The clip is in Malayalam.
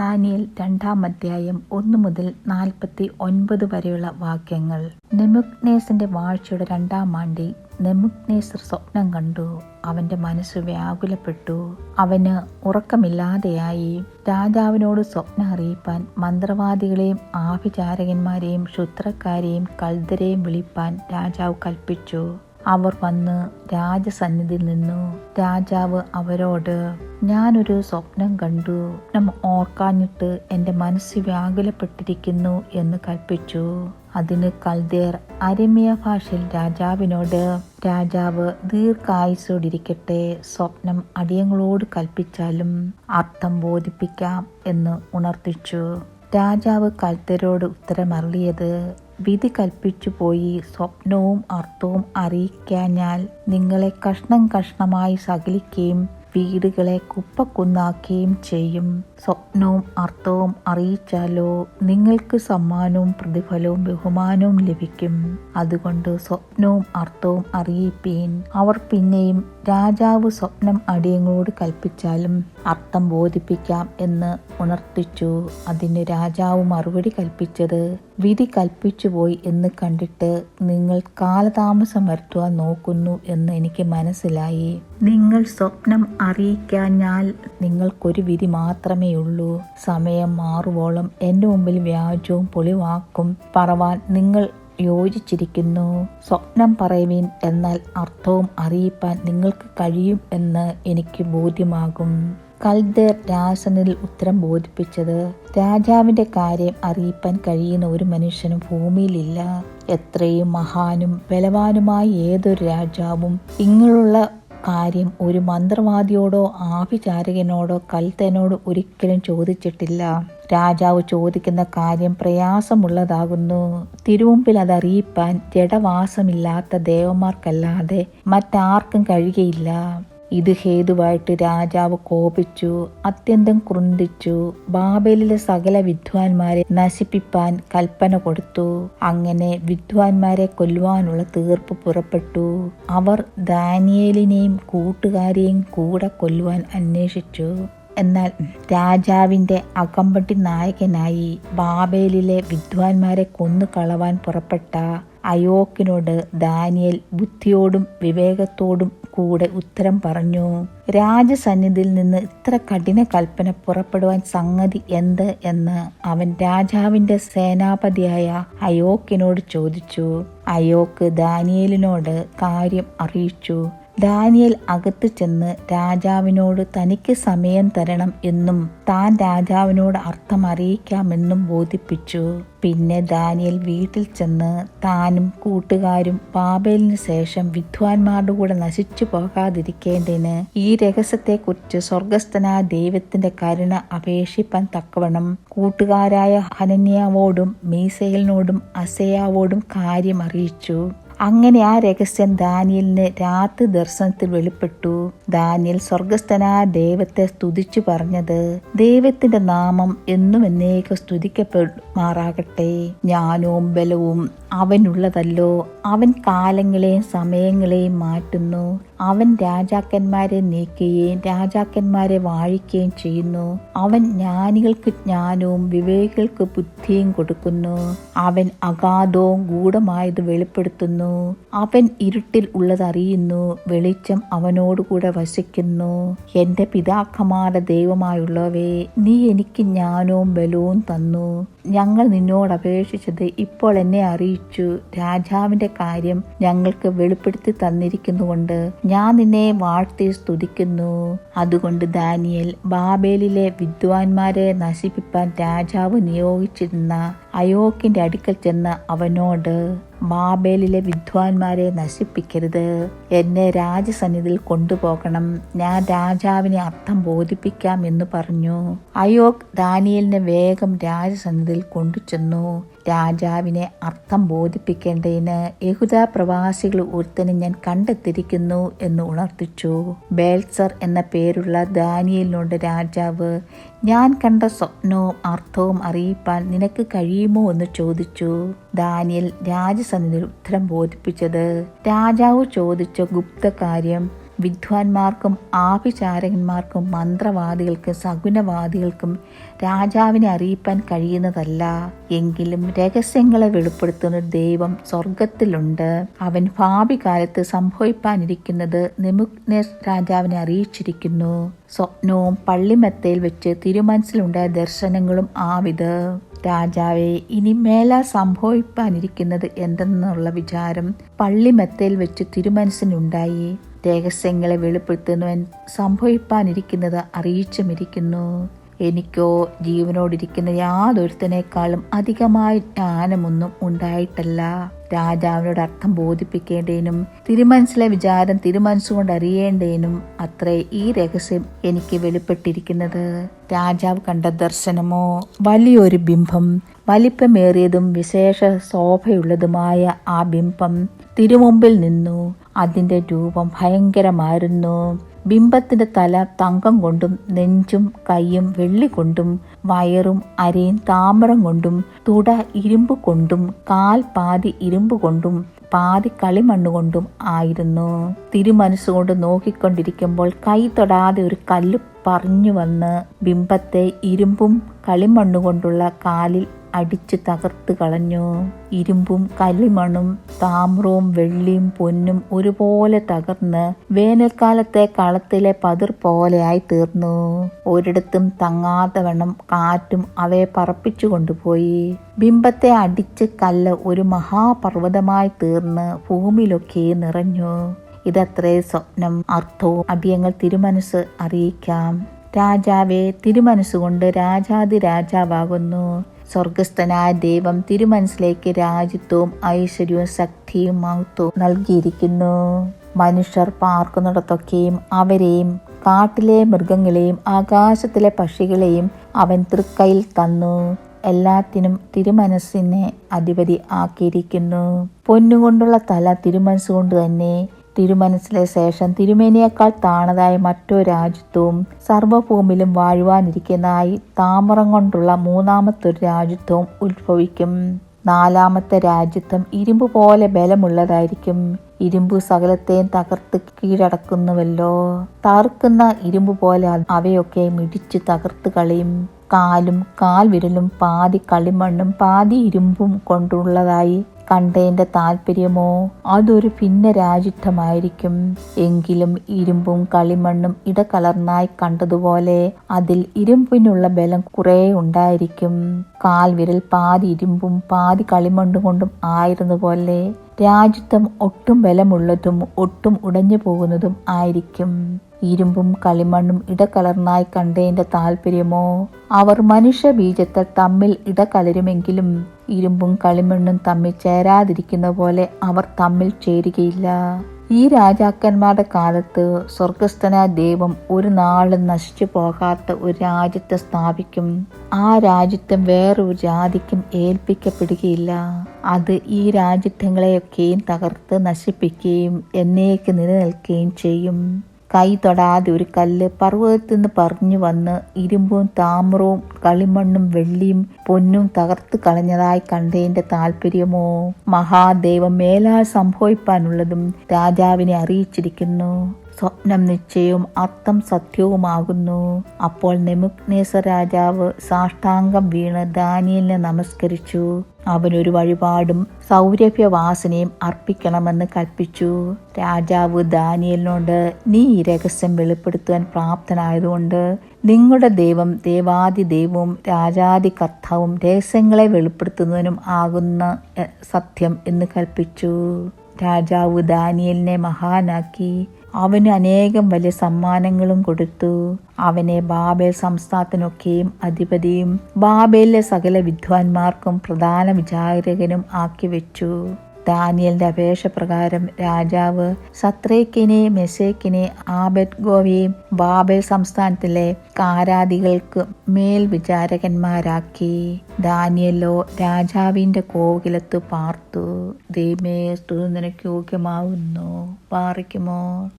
ദാനിയേൽ രണ്ടാം അധ്യായം ഒന്നു മുതൽ നാൽപ്പത്തി ഒൻപത് വരെയുള്ള വാക്യങ്ങൾ. നെമുക്നേസിന്റെ വാഴ്ചയുടെ രണ്ടാം ആണ്ടിൽ നെമുക്നേസർ സ്വപ്നം കണ്ടു. അവന്റെ മനസ്സ് വ്യാകുലപ്പെട്ടു. അവന് ഉറക്കമില്ലാതെയായി. രാജാവിനോട് സ്വപ്നം അറിയിപ്പാൻ മന്ത്രവാദികളെയും ആഭിചാരകന്മാരെയും ക്ഷുദ്രക്കാരെയും കൽദരെയും വിളിപ്പാൻ രാജാവ് കൽപ്പിച്ചു. അവർ വന്ന് രാജസന്നിധിയിൽ നിന്നു. രാജാവ് അവരോട് ഞാനൊരു സ്വപ്നം കണ്ടു. നമ്മ ഓർക്കാഞ്ഞിട്ട് എന്റെ മനസ്സ് വ്യാകുലപ്പെട്ടിരിക്കുന്നു എന്ന് കൽപ്പിച്ചു. അതിന് കൽദേർ അരമിയ ഭാഷയിൽ രാജാവിനോട് രാജാവ് ദീർഘായുസോടിരിക്കട്ടെ സ്വപ്നം അടിയങ്ങളോട് കൽപ്പിച്ചാലും അർത്ഥം ബോധിപ്പിക്കാം എന്ന് ഉണർത്തിച്ചു. രാജാവ് കൽത്തരോട് ഉത്തരമറിയത് വിധി കൽപ്പിച്ചു പോയി. സ്വപ്നവും അർത്ഥവും അറിയിക്കാഞ്ഞാൽ നിങ്ങളെ കഷ്ണം കഷ്ണമായി സകലിക്കുകയും വീടുകളെ കുപ്പക്കുന്നാക്കുകയും ചെയ്യും. സ്വപ്നവും അർത്ഥവും അറിയിച്ചാലോ നിങ്ങൾക്ക് സമ്മാനവും പ്രതിഫലവും ബഹുമാനവും ലഭിക്കും. അതുകൊണ്ട് സ്വപ്നവും അർത്ഥവും അറിയിപ്പീൻ. അവർ പിന്നെയും രാജാവ് സ്വപ്നം അടിയങ്ങളോട് കൽപ്പിച്ചാലും അർത്ഥം ബോധിപ്പിക്കാം എന്ന് ഉണർത്തിച്ചു. അതിന് രാജാവ് മറുപടി കൽപ്പിച്ചത് വിധി കൽപ്പിച്ചുപോയി എന്ന് കണ്ടിട്ട് നിങ്ങൾ കാലതാമസം വരുത്തുവാൻ നോക്കുന്നു എന്ന് എനിക്ക് മനസ്സിലായി. നിങ്ങൾ സ്വപ്നം അറിയിക്കാഞ്ഞാൽ നിങ്ങൾക്കൊരു വിധി മാത്രമേ ഉള്ളൂ സമയം മാറുവോളം എന്റെ മുമ്പിൽ വ്യാജവും പൊളിവാക്കും പറവാൻ നിങ്ങൾ യോജിച്ചിരിക്കുന്നു. സ്വപ്നം പറയുവീൻ എന്നാൽ അർത്ഥവും അറിയിപ്പാൻ നിങ്ങൾക്ക് കഴിയും എന്ന് എനിക്ക് ബോധ്യമാകും. കൽദേർ രാസനിൽ ഉത്തരം ബോധിപ്പിച്ചത് രാജാവിന്റെ കാര്യം അറിയിപ്പാൻ കഴിയുന്ന ഒരു മനുഷ്യനും ഭൂമിയിലില്ല. എത്രയും മഹാനും ബലവാനുമായ ഏതൊരു രാജാവും ഇങ്ങനെയുള്ള കാര്യം ഒരു മന്ത്രവാദിയോടോ ആഭിചാരകനോടോ കൽത്തനോട് ഒരിക്കലും ചോദിച്ചിട്ടില്ല. രാജാവ് ചോദിക്കുന്ന കാര്യം പ്രയാസമുള്ളതാകുന്നു. തിരുമുമ്പിൽ അതറിയിപ്പാൻ ജഡവാസമില്ലാത്ത ദേവന്മാർക്കല്ലാതെ മറ്റാർക്കും കഴിയുകയില്ല. ഇത് ഹേതുവായിട്ട് രാജാവ് കോപിച്ചു അത്യന്തം ക്രുന്തിച്ചു. ബാബേലിലെ സകല വിദ്വാൻമാരെ നശിപ്പിപ്പാൻ കൽപ്പന കൊടുത്തു. അങ്ങനെ വിദ്വാൻമാരെ കൊല്ലുവാനുള്ള തീർപ്പ് പുറപ്പെട്ടു. അവർ ദാനിയേലിനെയും കൂട്ടുകാരെയും കൂടെ കൊല്ലുവാൻ അന്വേഷിച്ചു. എന്നാൽ രാജാവിന്റെ അകമ്പടി നായകനായി ബാബേലിലെ വിദ്വാൻമാരെ കൊന്നു കളവാൻ പുറപ്പെട്ട അയോക്കിനോട് ദാനിയൽ ബുദ്ധിയോടും വിവേകത്തോടും കൂടെ ഉത്തരം പറഞ്ഞു രാജസന്നിധിയിൽ നിന്ന് ഇത്ര കഠിന കൽപ്പന പുറപ്പെടുവാൻ സംഗതി എന്ത്? എന്ന് അവൻ രാജാവിന്റെ സേനാപതിയായ അയോക്കിനോട് ചോദിച്ചു. അയോക്ക് ദാനിയലിനോട് കാര്യം അറിയിച്ചു. ദാനിയൽ അകത്ത് ചെന്ന് രാജാവിനോട് തനിക്ക് സമയം തരണം എന്നും താൻ രാജാവിനോട് അർത്ഥം അറിയിക്കാമെന്നും ബോധിപ്പിച്ചു. പിന്നെ ദാനിയൽ വീട്ടിൽ ചെന്ന് താനും കൂട്ടുകാരും ബാബേലിന് ശേഷം വിദ്വാൻമാരുടെ കൂടെ നശിച്ചു പോകാതിരിക്കേണ്ടതിന് ഈ രഹസ്യത്തെക്കുറിച്ച് സ്വർഗസ്ഥനായ ദൈവത്തിന്റെ കരുണ അപേക്ഷിപ്പാൻ തക്കവണ്ണം കൂട്ടുകാരായ ഹനന്യാവോടും മീസയിലിനോടും അസയാവോടും കാര്യം അറിയിച്ചു അങ്ങനെ ആ രഹസ്യം ദാനിയലിന് രാത്രി ദർശനത്തിൽ വെളിപ്പെട്ടു. ദാനിയൽ സ്വർഗസ്ഥനായ ദൈവത്തെ സ്തുതിച്ചു പറഞ്ഞത് ദൈവത്തിന്റെ നാമം എന്നും എന്നേക്ക് സ്തുതിക്കപ്പെടുമാറാകട്ടെ. ജ്ഞാനവും ബലവും അവനുള്ളതല്ലോ. അവൻ കാലങ്ങളെയും സമയങ്ങളെയും മാറ്റുന്നു. അവൻ രാജാക്കന്മാരെ നീക്കുകയും രാജാക്കന്മാരെ വാഴിക്കുകയും ചെയ്യുന്നു. അവൻ ജ്ഞാനികൾക്ക് ജ്ഞാനവും വിവേകികൾക്ക് ബുദ്ധിയും കൊടുക്കുന്നു. അവൻ അഗാധവും ഗൂഢമായത് വെളിപ്പെടുത്തുന്നു. അവൻ ഇരുട്ടിൽ ഉള്ളതറിയുന്നു. വെളിച്ചം അവനോടുകൂടെ വസിക്കുന്നു. എന്റെ പിതാക്കന്മാരുടെ ദൈവമായുള്ളവേ നീ എനിക്ക് ജ്ഞാനവും ബലവും തന്നു. ഞങ്ങൾ നിന്നോട് അപേക്ഷിച്ചത് ഇപ്പോൾ എന്നെ അറിയിച്ചു. രാജാവിന്റെ കാര്യം ഞങ്ങൾക്ക് വെളിപ്പെടുത്തി തന്നിരിക്കുന്നുകൊണ്ട് ഞാൻ നിന്നെ വാഴ്ത്തി സ്തുതിക്കുന്നു. അതുകൊണ്ട് ദാനിയൽ ബാബേലിലെ വിദ്വാൻമാരെ നശിപ്പിപ്പാൻ രാജാവ് നിയോഗിച്ചിരുന്ന അയോക്കിന്റെ അടുക്കൽ ചെന്ന് അവനോട് ബാബേലിലെ വിദ്വാൻമാരെ നശിപ്പിക്കരുത്. എന്നെ രാജസന്നിധിയിൽ കൊണ്ടുപോകണം. ഞാൻ രാജാവിനെ അർത്ഥം ബോധിപ്പിക്കാം എന്ന് പറഞ്ഞു. അയോക് ദാനിയലിനെ വേഗം രാജസന്നിധിയിൽ കൊണ്ടുചെന്നു. രാജാവിനെ അർത്ഥം ബോധിപ്പിക്കേണ്ടതിന് യഹുദ പ്രവാസികൾ ഒരുത്തനെ ഞാൻ കണ്ടെത്തിരിക്കുന്നു എന്ന് ഉണർത്തിച്ചു. ബേൽസർ എന്ന പേരുള്ള ദാനിയലിനോട് രാജാവ് ഞാൻ കണ്ട സ്വപ്നവും അർത്ഥവും അറിയിപ്പാൻ നിനക്ക് കഴിയുമോ എന്ന് ചോദിച്ചു. ദാനിയൽ രാജസന്നിധിയിൽ ഉത്തരം ബോധിപ്പിച്ചത്. രാജാവ് ചോദിച്ച ഗുപ്ത കാര്യം വിദ്വാൻമാർക്കും ആഭിചാരകന്മാർക്കും മന്ത്രവാദികൾക്കും സഗുനവാദികൾക്കും രാജാവിനെ അറിയിപ്പാൻ കഴിയുന്നതല്ല. എങ്കിലും രഹസ്യങ്ങളെ വെളിപ്പെടുത്തുന്ന ദൈവം സ്വർഗത്തിലുണ്ട് അവൻ ഭാവി കാലത്ത് സംഭവിപ്പാനിരിക്കുന്നത് നിമുഗ്നേഷ് രാജാവിനെ അറിയിച്ചിരിക്കുന്നു. സ്വപ്നവും പള്ളിമെത്തയിൽ വെച്ച് തിരുമനസിലുണ്ടായ ദർശനങ്ങളും ആവിത്. രാജാവെ ഇനി മേല സംഭവിപ്പാനിരിക്കുന്നത് എന്തെന്നുള്ള വിചാരം പള്ളിമെത്തയിൽ വെച്ച് തിരുമനസിനുണ്ടായി രഹസ്യങ്ങളെ വെളിപ്പെടുത്തുന്നവൻ സംഭവിപ്പാനിരിക്കുന്നത് അറിയിച്ചുമിരിക്കുന്നു. എനിക്കോ ജീവനോടിരിക്കുന്ന യാതൊരുത്തനേക്കാളും അധികമായ ജ്ഞാനമൊന്നും ഉണ്ടായിട്ടല്ല. രാജാവിനോട് അർത്ഥം ബോധിപ്പിക്കേണ്ടതിനും തിരുമനസിലെ വിചാരം തിരുമനസ്സുകൊണ്ട് അറിയേണ്ടതിനും അത്രേ ഈ രഹസ്യം എനിക്ക് വെളിപ്പെട്ടിരിക്കുന്നത്. രാജാവ് കണ്ട ദർശനമോ? വലിയൊരു ബിംബം വലിപ്പമേറിയതും വിശേഷ ശോഭയുള്ളതുമായ ആ ബിംബം തിരുമുമ്പിൽ നിന്നു. അതിന്റെ രൂപം ഭയങ്കരമായിരുന്നു. ബിംബത്തിന്റെ തല തങ്കം കൊണ്ടും നെഞ്ചും കൈയും വെള്ളി കൊണ്ടും വയറും അരയും താമരം കൊണ്ടും തുട ഇരുമ്പ് കൊണ്ടും കാൽ പാതി ഇരുമ്പ് കൊണ്ടും പാതി കളിമണ്ണ് കൊണ്ടും ആയിരുന്നു. തിരുമനസ്സുകൊണ്ട് നോക്കിക്കൊണ്ടിരിക്കുമ്പോൾ കൈ തൊടാതെ ഒരു കല്ല് പറഞ്ഞു വന്ന് ബിംബത്തെ ഇരുമ്പും കളിമണ്ണുകൊണ്ടുള്ള കാലിൽ അടിച്ചു തകർത്ത് കളഞ്ഞു. ഇരുമ്പും കളിമണ്ണും താമ്രവും വെള്ളിയും പൊന്നും ഒരുപോലെ തകർന്ന് വേനൽക്കാലത്തെ കളത്തിലെ പതിർ പോലെയായി തീർന്നു. ഒരിടത്തും തങ്ങാത്ത വണ്ണം കാറ്റും അവയെ പറപ്പിച്ചു കൊണ്ടുപോയി. ബിംബത്തെ അടിച്ച് കല്ല് ഒരു മഹാപർവതമായി തീർന്ന് ഭൂമിയിലൊക്കെ നിറഞ്ഞു. ഇതത്രേ സ്വപ്നം. അർത്ഥവും അഭിയങ്ങൾ തിരുമനസ് അറിയിക്കാം. രാജാവെ തിരുമനസ്സുകൊണ്ട് രാജാതി രാജാവാകുന്നു സ്വർഗസ്ഥനായ ദൈവം തിരുമനസിലേക്ക് രാജ്യത്വവും ഐശ്വര്യവും ശക്തിയും മഹത്വവും നൽകിയിരിക്കുന്നു. മനുഷ്യർ പാർക്കുന്നിടത്തൊക്കെയും അവരെയും കാട്ടിലെ മൃഗങ്ങളെയും ആകാശത്തിലെ പക്ഷികളെയും അവൻ തൃക്കൈയിൽ തന്നു. എല്ലാത്തിനും തിരുമനസ്സിനെ അധിപതി ആക്കിയിരിക്കുന്നു. പൊന്നുകൊണ്ടുള്ള തല തിരുമനസ്സുകൊണ്ട് തന്നെ തിരുമനസ്സിലെ ശേഷം തിരുമേനിയേക്കാൾ താണതായ മറ്റോ രാജ്യത്വവും സർവഭൂമിയിലും വാഴുവാനിരിക്കുന്നതായി താമരം കൊണ്ടുള്ള മൂന്നാമത്തെ ഒരു രാജ്യത്വവും ഉത്ഭവിക്കും. നാലാമത്തെ രാജ്യത്വം ഇരുമ്പ് പോലെ ബലമുള്ളതായിരിക്കും. ഇരുമ്പ് സകലത്തെയും തകർത്ത് കീഴടക്കുന്നുവല്ലോ. തകർക്കുന്ന ഇരുമ്പ് പോലെ അവയൊക്കെ മിടിച്ച് തകർത്ത് കളിയും. കാലും കാൽവിരലും പാതി കളിമണ്ണും പാതി ഇരുമ്പും കൊണ്ടുള്ളതായി കണ്ടതിന്റെ താല്പര്യമോ? അതൊരു ഭിന്ന രാജിത്വമായിരിക്കും എങ്കിലും ഇരുമ്പും കളിമണ്ണും ഇടകലർന്നായി കണ്ടതുപോലെ അതിൽ ഇരുമ്പിനുള്ള ബലം കുറെ ഉണ്ടായിരിക്കും. കാൽ വിരൽ പാതി ഇരുമ്പും പാതി കളിമണ്ണും കൊണ്ടും ആയിരുന്നു പോലെ രാജ്യത്വം ഒട്ടും ബലമുള്ളതും ഒട്ടും ഉടഞ്ഞു പോകുന്നതും ആയിരിക്കും. ഇരുമ്പും കളിമണ്ണും ഇടകലർന്നായി കണ്ടതിന്റെ താല്പര്യമോ? അവർ മനുഷ്യ ബീജത്തെ തമ്മിൽ ഇടകലരുമെങ്കിലും ഇരുമ്പും കളിമണ്ണും തമ്മിൽ ചേരാതിരിക്കുന്ന പോലെ അവർ തമ്മിൽ ചേരുകയില്ല. ഈ രാജാക്കന്മാരുടെ കാലത്ത് സ്വർഗസ്ഥനായ ദൈവം ഒരു നാളും നശിച്ചു പോകാത്ത ഒരു രാജ്യത്തെ സ്ഥാപിക്കും. ആ രാജ്യത്വം വേറൊരു ജാതിക്കും ഏൽപ്പിക്കപ്പെടുകയില്ല. അത് ഈ രാജ്യത്വങ്ങളെയൊക്കെയും തകർത്ത് നശിപ്പിക്കുകയും എന്നേക്ക് നിലനിൽക്കുകയും ചെയ്യും. കൈ തൊടാതെ ഒരു കല്ല് പർവതത്തിൽ നിന്ന് പറഞ്ഞു വന്ന് ഇരുമ്പും താമ്രവും കളിമണ്ണും വെള്ളിയും പൊന്നും തകർത്ത് കളഞ്ഞതായി കണ്ടതിന്റെ താല്പര്യമോ? മഹാദേവം മേലാൽ സംഭവിപ്പാനുള്ളതും രാജാവിനെ അറിയിച്ചിരിക്കുന്നു. സ്വപ്നം നിശ്ചയവും അർത്ഥം സത്യവുമാകുന്നു. അപ്പോൾ നെമുക്നേസ രാജാവ് സാഷ്ടാംഗം വീണ് ദാനിയലിനെ നമസ്കരിച്ചു. അവനൊരു വഴിപാടും സൗരഭ്യവാസനയും അർപ്പിക്കണമെന്ന് കൽപ്പിച്ചു. രാജാവ് ദാനിയലിനോട് നീ ഈ രഹസ്യം വെളിപ്പെടുത്തുവാൻ പ്രാപ്തനായതുകൊണ്ട് നിങ്ങളുടെ ദൈവം ദേവാദി ദൈവവും രാജാദി കർത്താവും രഹസ്യങ്ങളെ വെളിപ്പെടുത്തുന്നതിനും ആകുന്ന സത്യം എന്ന് കൽപ്പിച്ചു. രാജാവ് ദാനിയലിനെ മഹാനാക്കി അവന് അനേകം വലിയ സമ്മാനങ്ങളും കൊടുത്തു. അവനെ ബാബേൽ സംസ്ഥാനത്തിനൊക്കെയും അധിപതിയും ബാബേലിലെ സകല വിദ്വാൻമാർക്കും പ്രധാന വിചാരകനും ആക്കി വെച്ചു. ദാനിയലിന്റെ അപേക്ഷ പ്രകാരം രാജാവ് സത്രേക്കിനെ മെസേക്കിനെ ആബെദ് ഗോവയെയും ബാബേൽ സംസ്ഥാനത്തിലെ കാരാദികൾക്ക് മേൽ വിചാരകന്മാരാക്കി ദാനിയലോ രാജാവിന്റെ കോകിലത്ത് പാർത്തു. ദൈവമേ സ്തുതി നിനക്ക് യോഗ്യമാവുന്നു. പാറിക്കുമോ?